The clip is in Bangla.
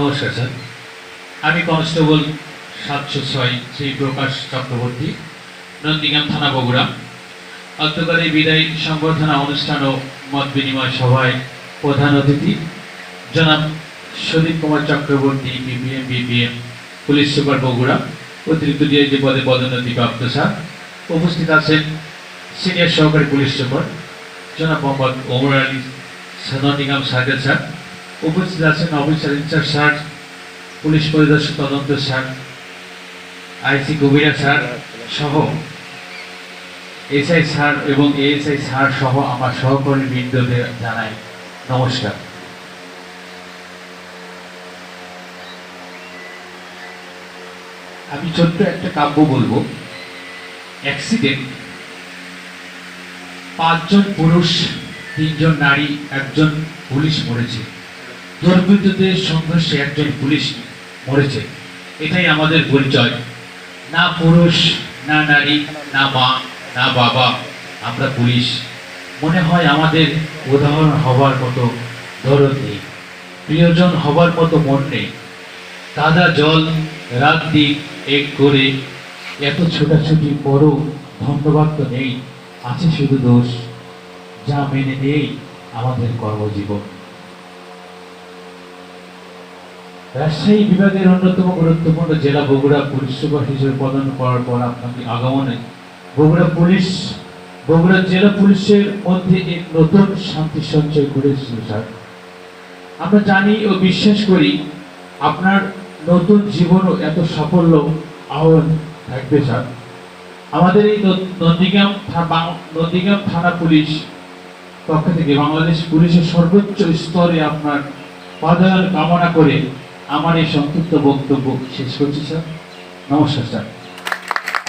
নমস্কার, স্যার। আমি কনস্টেবল সাতশো ছয় শ্রী প্রকাশ চক্রবর্তী, নন্দীগ্রাম থানা বগুড়া। অন্তকারী বিদায়ী সংবর্ধনা অনুষ্ঠান ও মত বিনিময় সভায় প্রধান অতিথি জনাব Sudip Kumar Chakraborty BBM BBM police super Bogura, অতিরিক্ত ডিআইজি পদে পদোন্নতি প্রাপ্ত, স্যার। উপস্থিত আছেন সিনিয়র সহকারী পুলিশ সুপার জনাব মোহাম্মদ ওমর আলী নন্দীগ্রাম সার্কেল, স্যার। উপস্থিত আছেন অফিসার ইনচার্জ স্যার, পুলিশ পরিদর্শক তদন্ত স্যার, আইসি কবিরা স্যার সহ এসআই স্যার এবং এএসআই স্যার সহ আমার সহকর্মী বৃন্দদের জানাই নমস্কার। আমি ছোট্ট একটা কাব্য বলব। অ্যাক্সিডেন্ট। পাঁচজন পুরুষ, তিনজন নারী, একজন পুলিশ মরেছে। দুর্বৃত্তদের সংঘর্ষে একজন পুলিশ মরেছে। এটাই আমাদের পরিচয়। না পুরুষ, না নারী, না মা, না বাবা, আমরা পুলিশ। মনে হয় আমাদের উদাহরণ হবার মতো দরদ নেই। প্রিয়জন হবার মতো মন নেই। কাদা জল রাত দিন এক করে। এত ছোটাছুটি পরও ধন্যবাদ তো নেই। আছে শুধু দোষ। যা মেনে নেই আমাদের কর্মজীবন। রাজশাহী বিভাগের অন্যতম গুরুত্বপূর্ণ জেলা বগুড়া পুলিশ সুপার হিসেবে পদায়ন করার পর আপনাকে আগমনে বগুড়া পুলিশ, বগুড়া জেলা পুলিশের মধ্যে এক নতুন শান্তি সঞ্চয় করেছিল স্যার। আমরা জানি ও বিশ্বাস করি আপনার নতুন জীবনও এত সাফল্য আহ্বান থাকবে স্যার। আমাদের এই নন্দীগ্রাম নন্দীগ্রাম থানা পুলিশ পক্ষ থেকে বাংলাদেশ পুলিশের সর্বোচ্চ স্তরে আপনার পদায়ন কামনা করে আমার এই সংক্ষিপ্ত বক্তব্য শেষ করছি স্যার। নমস্কার স্যার।